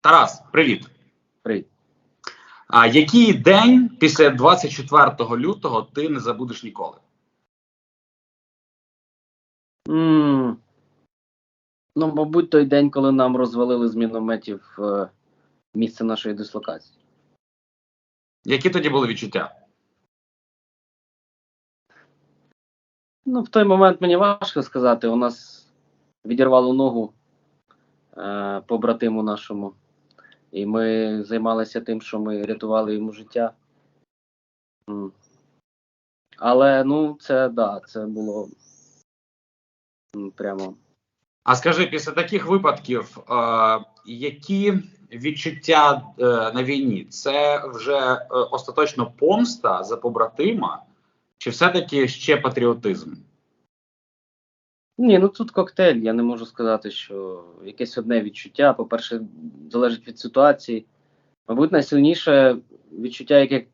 Тарас, привіт. Привіт. А який день після 24 лютого ти не забудеш ніколи? м Ну, мабуть, той день, коли нам розвалили з мінометів е, місце нашої дислокації. Які тоді були відчуття? Ну, в той момент мені важко сказати. У нас відірвало ногу побратиму нашому. І ми займалися тим, що ми рятували йому життя. Але ну, це да, це було прямо. А скажи, після таких випадків, е, які відчуття е, на війні? Це вже е, остаточно помста за побратима, чи все-таки ще патріотизм? Ні, ну тут коктейль. Я не можу сказати, що якесь одне відчуття. По-перше, залежить від ситуації. Мабуть, найсильніше відчуття, яке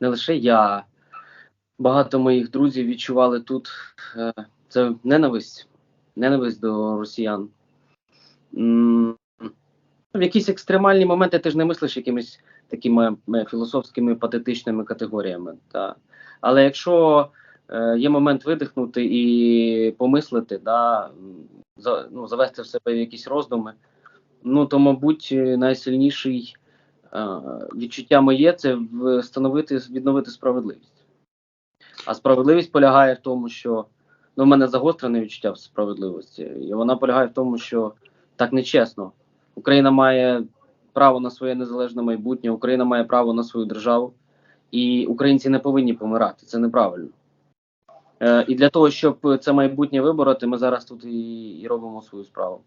не лише я, багато моїх друзів відчували тут. е, Це ненависть. Ненависть до росіян. В якісь екстремальні моменти ти ж не мислиш якимись такими філософськими патетичними категоріями. Та. Але якщо є момент видихнути і помислити, да, за, ну, завести в себе якісь роздуми, ну то, мабуть, е, найсильніший е, відчуття моє це встановити, відновити справедливість. А справедливість полягає в тому, що ну, в мене загострене відчуття справедливості, і вона полягає в тому, що так нечесно. Україна має право на своє незалежне майбутнє, Україна має право на свою державу, і українці не повинні помирати. Це неправильно. Е, і для того, щоб це майбутнє вибороти, ми зараз тут і, і робимо свою справу.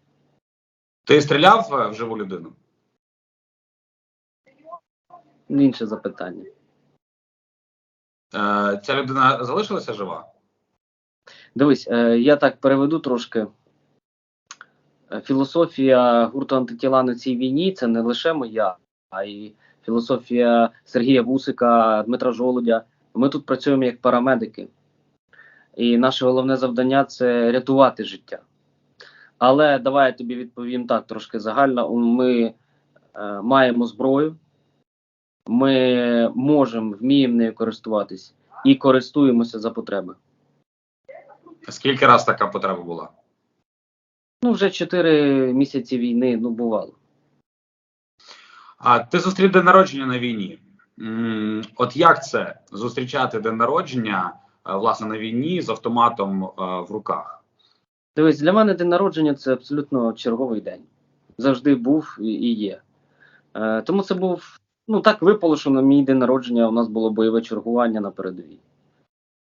Ти стріляв е, в живу людину? Інше запитання. Е, ця людина залишилася жива? Дивись, е, я так переведу трошки. Е, Філософія гурту антитіла на цій війні це не лише моя, а й філософія Сергія Вусика, Дмитра Жолудя. Ми тут працюємо як парамедики. І наше головне завдання це рятувати життя. Але давай я тобі відповім так трошки загально. Ми е, маємо зброю, ми можемо, вміємо нею користуватись і користуємося за потреби. Скільки раз така потреба була? Ну, вже 4 місяці війни, ну, бувало. А ти зустрів день народження на війні. От як це зустрічати день народження власне на війні з автоматом е, в руках? Дивись, для мене день народження це абсолютно черговий день. Завжди був і, є. Е, тому це був, ну так випало, що на мій день народження у нас було бойове чергування на передовій.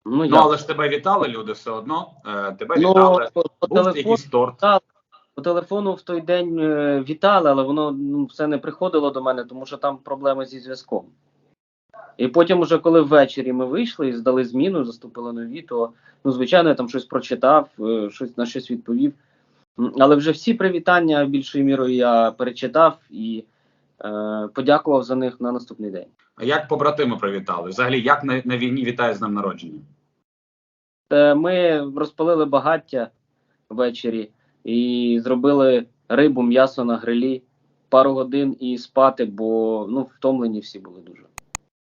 Ну, Ну але ж тебе вітали люди все одно. Е, Тебе ну, вітали. по, по, Був телефону, якийсь торт. по телефону в той день е, вітали, але воно ну, все не приходило до мене, тому що там проблеми зі зв'язком. І потім, уже коли ввечері ми вийшли і здали зміну, заступили нові, то ну, звичайно, я там щось прочитав, е, щось на щось відповів. Але вже всі привітання більшою мірою я перечитав і е, подякував за них на наступний день. А як побратими привітали? Взагалі, як на, на війні вітає з днем народження? Е, Ми розпалили багаття ввечері і зробили рибу, м'ясо на грилі, пару годин і спати, бо ну, втомлені всі були дуже.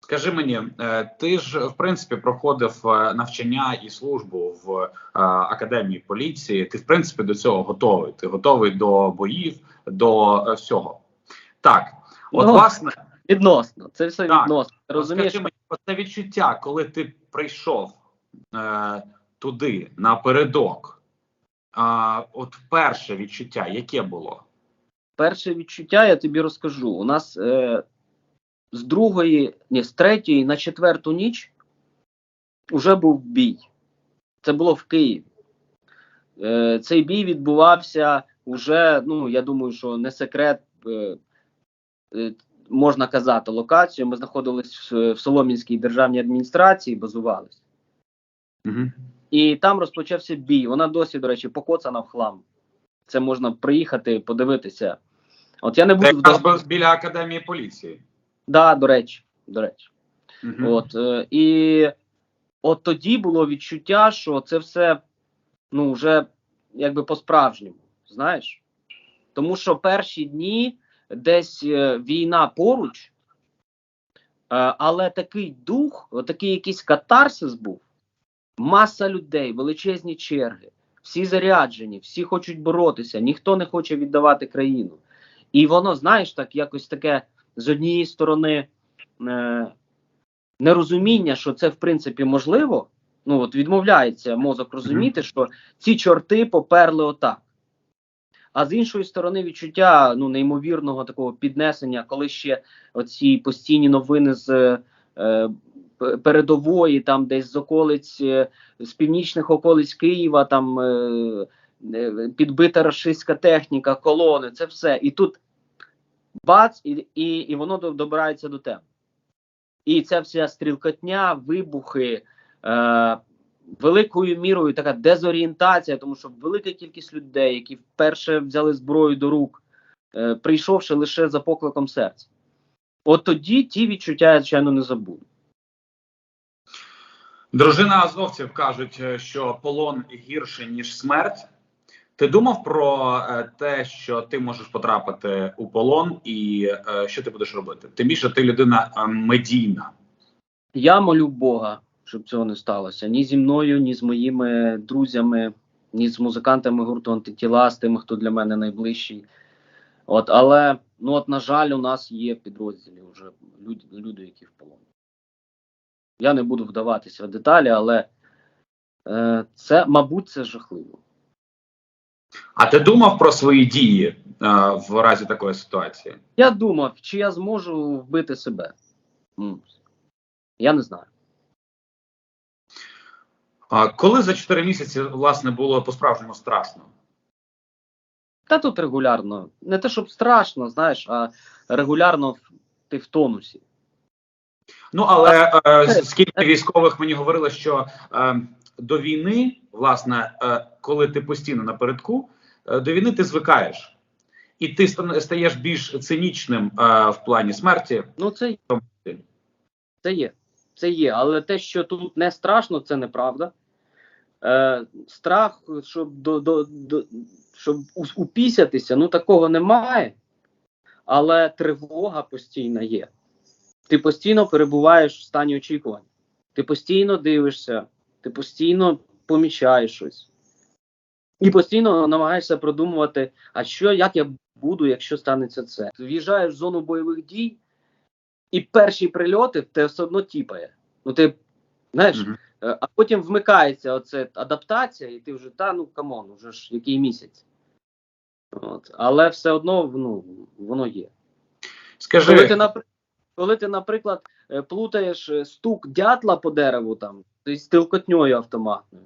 Скажи мені, е, ти ж в принципі проходив е, навчання і службу в е, академії поліції. Ти в принципі до цього готовий. Ти готовий до боїв, до е, всього. Так, от Ну, власне, Відносно, це все Так. відносно. Розумієш, скажи мені, це відчуття, коли ти прийшов е, туди напередок. А, от перше відчуття, яке було? перше відчуття я тобі розкажу. У нас е, з другої, ні, з третьої на четверту ніч вже був бій. Це було в Києві. Е, цей бій відбувався вже, ну я думаю, що не секрет, е, е, можна казати, локацію. Ми знаходились в, в Солом'янській державній адміністрації, базувались. Угу. І там розпочався бій. Вона досі, до речі, покоцана в хлам. Це можна приїхати, подивитися. От я не буду якраз вдав... біля академії поліції. Да, до речі, до речі. Мгм. От, е, і от тоді було відчуття, що це все ну, вже якби по-справжньому. Знаєш? Тому що перші дні десь е, війна поруч, е, але такий дух, такий якийсь катарсис був. Маса людей, величезні черги, всі заряджені, всі хочуть боротися, ніхто не хоче віддавати країну. І воно, знаєш, так якось таке з однієї сторони е, нерозуміння, що це в принципі можливо. Ну от відмовляється мозок розуміти, що ці чорти поперли отак. А з іншої сторони, відчуття ну неймовірного такого піднесення, коли ще оці постійні новини з е, передової, там десь з околиць, е, з північних околиць Києва, там е, е, підбита рашистська техніка, колони, це все. І тут бац, і, і, і воно добирається до теми. І ця вся стрілкотня, вибухи, е, великою мірою така дезорієнтація, тому що велика кількість людей, які вперше взяли зброю до рук, е, прийшовши лише за покликом серця. От тоді ті відчуття, звичайно, не забуду. Дружина азовців кажуть, е, що полон гірше ніж смерть. Ти думав про е, те, що ти можеш потрапити у полон, і е, що ти будеш робити? Тим більше ти людина е, медійна. Я молю Бога, щоб цього не сталося. Ні зі мною, ні з моїми друзями, ні з музикантами гурту антитіла, з тими, хто для мене найближчий. От, але, ну от, на жаль, у нас є підрозділі вже люди, люди які в полоні. Я не буду вдаватися в деталі, але е, це, мабуть, це жахливо. А ти думав про свої дії е, в разі такої ситуації? Я думав, чи я зможу вбити себе. Я не знаю. А коли за 4 місяці власне було по-справжньому страшно? Та тут регулярно. Не те, щоб страшно, знаєш, а регулярно ти в тонусі. Ну але е, скільки військових мені говорили, що е, до війни, власне, е, коли ти постійно напередку, е, до війни ти звикаєш, і ти стаєш більш цинічним е, в плані смерті. Ну, це, це є. Це є. Але те, що тут не страшно, це неправда. Е, страх, щоб до, до, до, щоб упісятися, ну такого немає. Але тривога постійна є. Ти постійно перебуваєш в стані очікування. Ти постійно дивишся, ти постійно помічаєш щось. І постійно намагаєшся продумувати, а що, як я буду, якщо станеться це. Ти в'їжджаєш в зону бойових дій, і перші прильоти в тебе все одно тіпає. Ну ти знаєш, Мгм. е, а потім вмикається оце адаптація, і ти вже та ну камон, вже ж який місяць. От. Але все одно ну, воно є. Скажи, Коли ти, напр- коли ти, наприклад, е, плутаєш е, стук дятла по дереву там з стрілкотньою автоматною,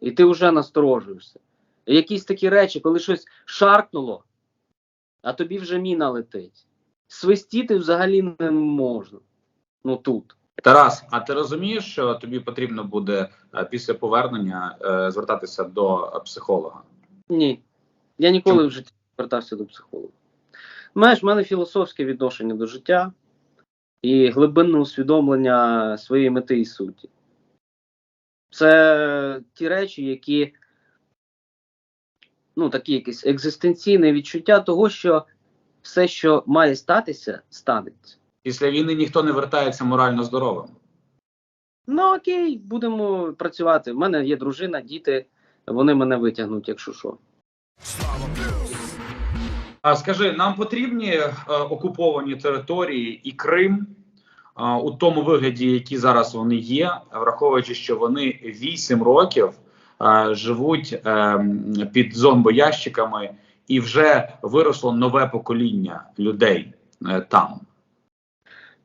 і ти вже насторожуєшся. І Якісь такі речі, коли щось шаркнуло, а тобі вже міна летить. Свистіти взагалі не можна. Ну тут. Тарас, а ти розумієш, що тобі потрібно буде е, після повернення е, звертатися до е, психолога? Ні. Я ніколи Чому? в житті не звертався до психолога. Знаєш, в мене філософське відношення до життя і глибинне усвідомлення своєї мети і суті. Це ті речі, які ну, такі якісь екзистенційне відчуття того, що все, що має статися, станеться. Після війни ніхто не вертається морально здоровим. Ну окей, будемо працювати. У мене є дружина, діти, вони мене витягнуть, якщо що. А скажи, нам потрібні е, окуповані території і Крим у тому вигляді, які зараз вони є, враховуючи, що вони 8 років живуть е, під зомбоящиками, і вже виросло нове покоління людей е, там.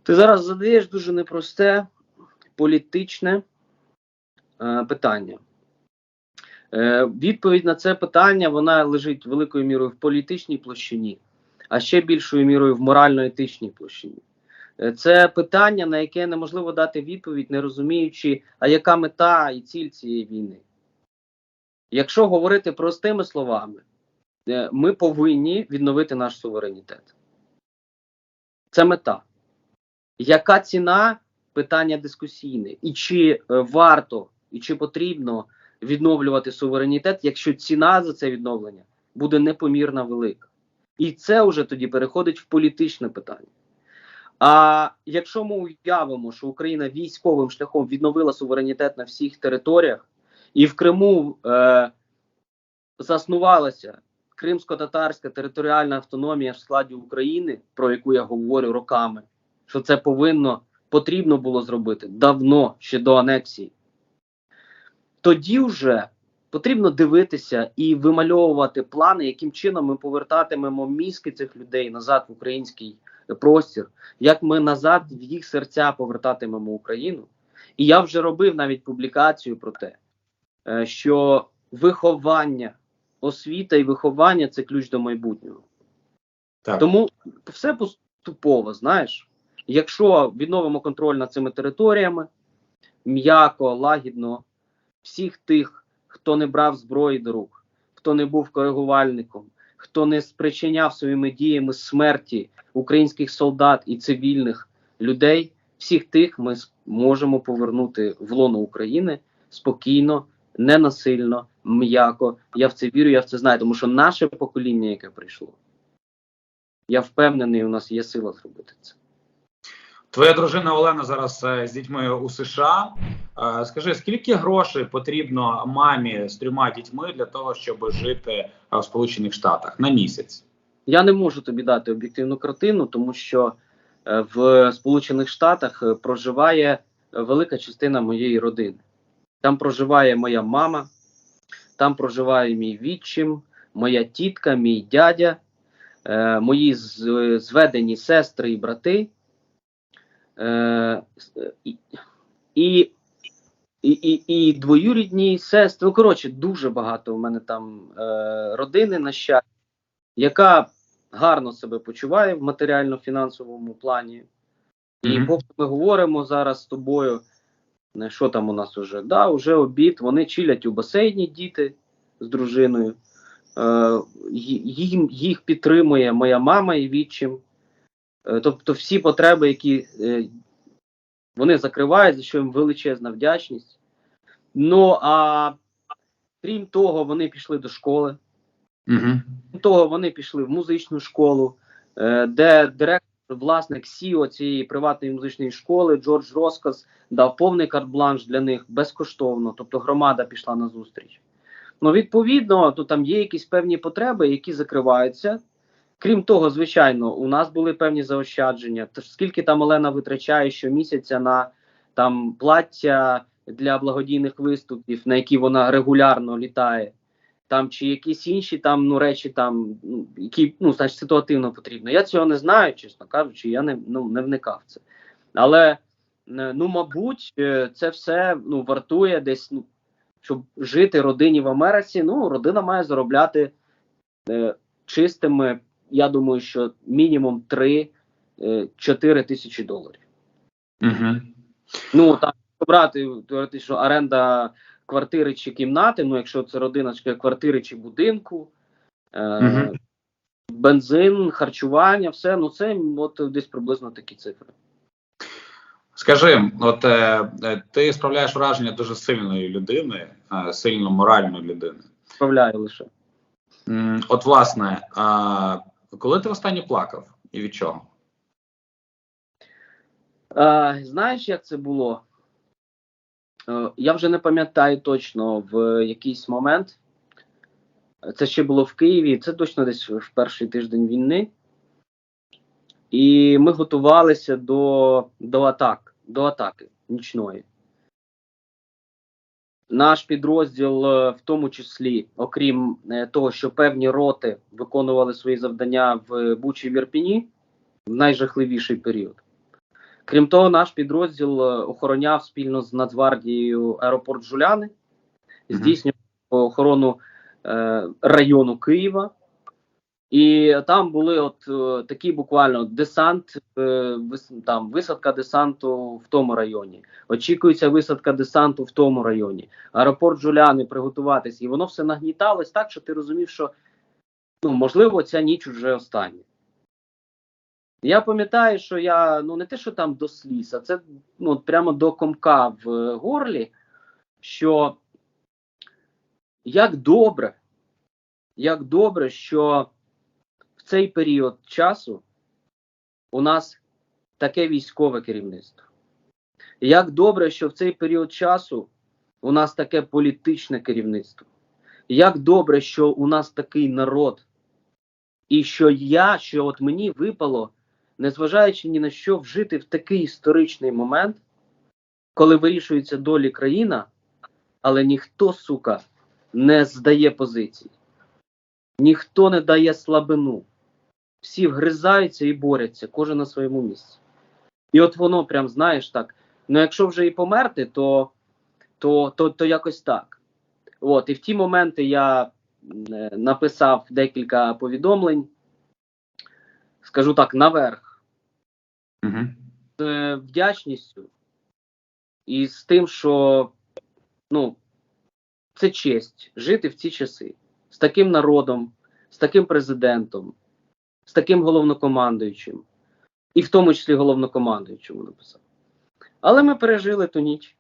Ти зараз задаєш дуже непросте політичне е, питання. Е, відповідь на це питання вона лежить великою мірою в політичній площині, а ще більшою мірою в морально-етичній площині. Е, це питання, на яке неможливо дати відповідь, не розуміючи, а яка мета і ціль цієї війни. Якщо говорити простими словами, е, ми повинні відновити наш суверенітет. Це мета. Яка ціна питання дискусійне? І чи е, варто, і чи потрібно відновлювати суверенітет, якщо ціна за це відновлення буде непомірно велика? І це вже тоді переходить в політичне питання. А якщо ми уявимо, що Україна військовим шляхом відновила суверенітет на всіх територіях, і в Криму е, заснувалася кримсько-татарська територіальна автономія в складі України, про яку я говорю роками, що це повинно потрібно було зробити давно ще до анексії, тоді вже потрібно дивитися і вимальовувати плани, яким чином ми повертатимемо мізки цих людей назад в український простір, як ми назад в їх серця повертатимемо Україну. І я вже робив навіть публікацію про те, е, що виховання, освіта і виховання це ключ до майбутнього. Так. Тому все поступово, знаєш, якщо відновимо контроль над цими територіями, м'яко, лагідно, всіх тих, хто не брав зброї до рук, хто не був коригувальником, хто не спричиняв своїми діями смерті українських солдат і цивільних людей, всіх тих ми можемо повернути в лоно України спокійно, ненасильно, м'яко. Я в це вірю, я в це знаю, тому що наше покоління, яке прийшло, я впевнений, у нас є сила зробити це. Твоя дружина Олена зараз е, з дітьми у США. Е, Скажи, скільки грошей потрібно мамі з трьома дітьми для того, щоб жити е, в Сполучених Штатах на місяць? Я не можу тобі дати об'єктивну картину, тому що в Сполучених Штатах проживає велика частина моєї родини. Там проживає моя мама, там проживає мій відчим, моя тітка, мій дядя, мої зведені сестри і брати. Е, с- і, і, і, і, двоюрідні сестри. Ну, коротше, дуже багато у мене там е, родини, на щастя, яка гарно себе почуває в матеріально-фінансовому плані. І Мгм. поки ми говоримо зараз з тобою, що там у нас уже? Да, вже обід, вони чилять у басейні діти з дружиною. Е, їм, їх підтримує моя мама і відчим. Е, тобто всі потреби, які е, вони закривають, за що їм величезна вдячність. Ну а крім того, вони пішли до школи. Угу. Крім того, вони пішли в музичну школу, е, де директор, власник СІО цієї приватної музичної школи Джордж Роскас дав повний карт-бланш для них безкоштовно, тобто громада пішла на зустріч. Ну, відповідно, то там є якісь певні потреби, які закриваються. Крім того, звичайно, у нас були певні заощадження. Тож скільки там Олена витрачає щомісяця на там плаття для благодійних виступів, на які вона регулярно літає там чи якісь інші там ну речі, там ну, які ну значить ситуативно потрібно. Я цього не знаю, чесно кажучи, я не ну не вникав в це. Але е, ну мабуть, е, це все ну вартує десь, ну щоб жити родині в Америці. Ну родина має заробляти е, чистими. Я думаю, що мінімум 3-4 тисячі доларів. Угу. Ну там брати теоретично оренда квартири чи кімнати. Ну, якщо це родина чи квартири чи будинку, е, Мгм. бензин, харчування, все. Ну це от десь приблизно такі цифри. Скажи, от е, е, ти справляєш враження дуже сильної людини, е, сильно моральної людини. Справляю лише. От, власне, коли ти останнє плакав і від чого? Е, знаєш, як це було? Е, я вже не пам'ятаю точно в якийсь момент. Це ще було в Києві, це точно десь в перший тиждень війни. І ми готувалися до, до атак, до атаки нічної. Наш підрозділ, е, в тому числі, окрім е, того, що певні роти виконували свої завдання в Бучі в Ірпіні в найжахливіший період. Крім того, наш підрозділ е, охороняв спільно з Нацгвардією аеропорт Жуляни, здійснював охорону е, району Києва. І там були от е, такі буквально десант, е, вис- там висадка десанту в тому районі. Очікується висадка десанту в тому районі. Аеропорт Жуляни приготуватись, і воно все нагніталось так, що ти розумів, що ну можливо ця ніч вже остання. Я пам'ятаю, що я ну не те, що там до сліз, а це ну прямо до комка в е, горлі, що як добре, як добре, що цей період часу у нас таке військове керівництво. Як добре, що в цей період часу у нас таке політичне керівництво. Як добре, що у нас такий народ, і що я, що от мені випало, незважаючи ні на що, вжити в такий історичний момент, коли вирішується долі країна, але ніхто, сука, не здає позицій. Ніхто не дає слабину. Всі вгризаються і борються, кожен на своєму місці. І от воно, прям знаєш так. Ну, якщо вже і померти, то, то, то, то якось так. От, і в ті моменти я е, написав декілька повідомлень, скажу так, наверх, Угу. з е, вдячністю і з тим, що ну, це честь жити в ці часи з таким народом, з таким президентом, з таким головнокомандуючим, і в тому числі головнокомандуючому написав. Але ми пережили ту ніч.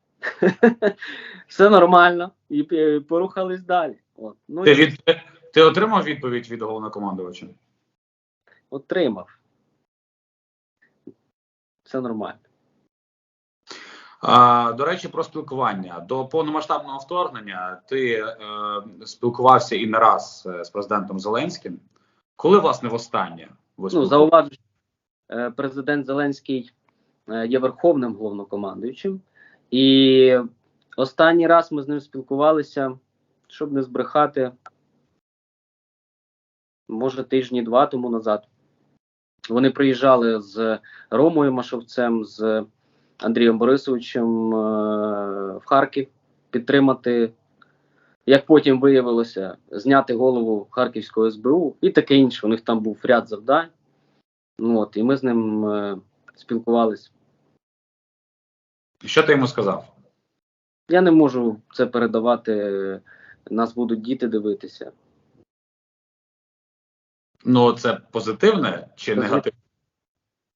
Все нормально, і е, порухались далі. От. Ну, Ти, від, ти отримав відповідь від головнокомандувача? отримав. Все нормально. А, до речі, про спілкування до повномасштабного вторгнення ти е, спілкувався і не раз е, з президентом Зеленським. Коли власне востаннє ви Ну, зауважу, е, президент Зеленський е, є верховним головнокомандуючим, і останній раз ми з ним спілкувалися, щоб не збрехати, може, тижні два тому назад. Вони приїжджали з Ромою Машовцем, з Андрієм Борисовичем е, в Харків підтримати, як потім виявилося, зняти голову Харківського СБУ і таке інше. У них там був ряд завдань. Ну, от, і ми з ним е, спілкувалися. Що ти йому сказав? Я не можу це передавати. Нас будуть діти дивитися. Ну це позитивне чи Позитивне. негативне?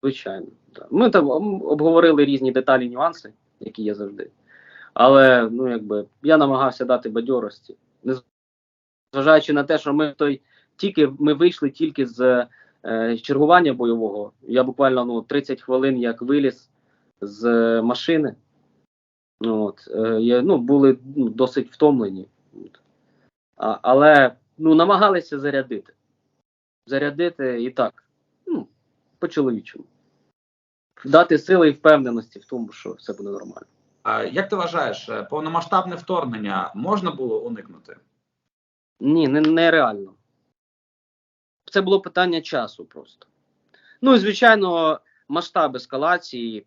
Звичайно. Так. Ми там обговорили різні деталі, нюанси, які є завжди. Але ну, якби, я намагався дати бадьорості. Незважаючи на те, що ми той тільки ми вийшли тільки з е, чергування бойового. Я буквально ну, 30 хвилин як виліз з е, машини. Ну, От, е, ну, були ну, досить втомлені. А, але ну, намагалися зарядити. Зарядити і так. Ну, по-чоловічому. Дати сили і впевненості в тому, що все буде нормально. Як ти вважаєш, е, повномасштабне вторгнення можна було уникнути? Ні, не, нереально. Це було питання часу просто. Ну і звичайно, масштаб ескалації.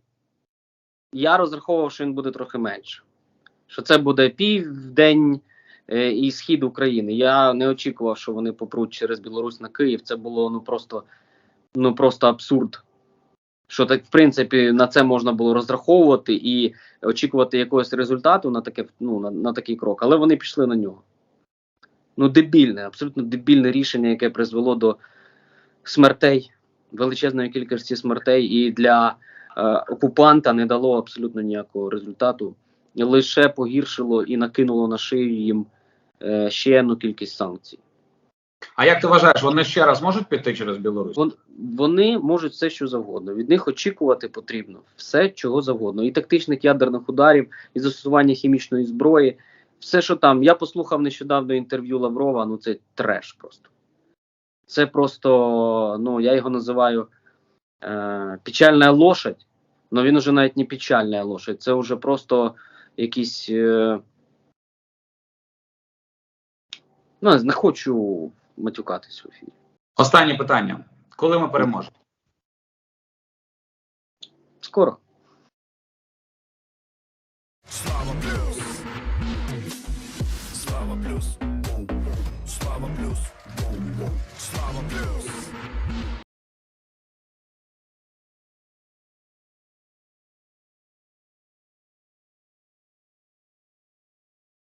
Я розраховував, що він буде трохи менше. Що це буде південь е, і схід України. Я не очікував, що вони попруть через Білорусь на Київ. Це було ну просто, ну просто абсурд. Що так, в принципі, на це можна було розраховувати і очікувати якогось результату на таке, ну, на, на такий крок, але вони пішли на нього. Ну, дебільне, абсолютно дебільне рішення, яке призвело до смертей, величезної кількості смертей, і для е, окупанта не дало абсолютно ніякого результату. Лише погіршило і накинуло на шию їм е, ще одну кількість санкцій. А як ти вважаєш, вони ще раз можуть піти через Білорусь? Вон, вони можуть все, що завгодно. Від них очікувати потрібно все, чого завгодно. І тактичних ядерних ударів, і застосування хімічної зброї. Все, що там. Я послухав нещодавно інтерв'ю Лаврова, ну це треш просто. Це просто, ну, я його називаю е, печальна лошадь. але він уже навіть не печальна лошадь, це вже просто якийсь. Е, ну, не хочу матюкатись в ефірі. Останнє питання. Коли ми переможемо? Скоро. Слава плюс. Слава плюс.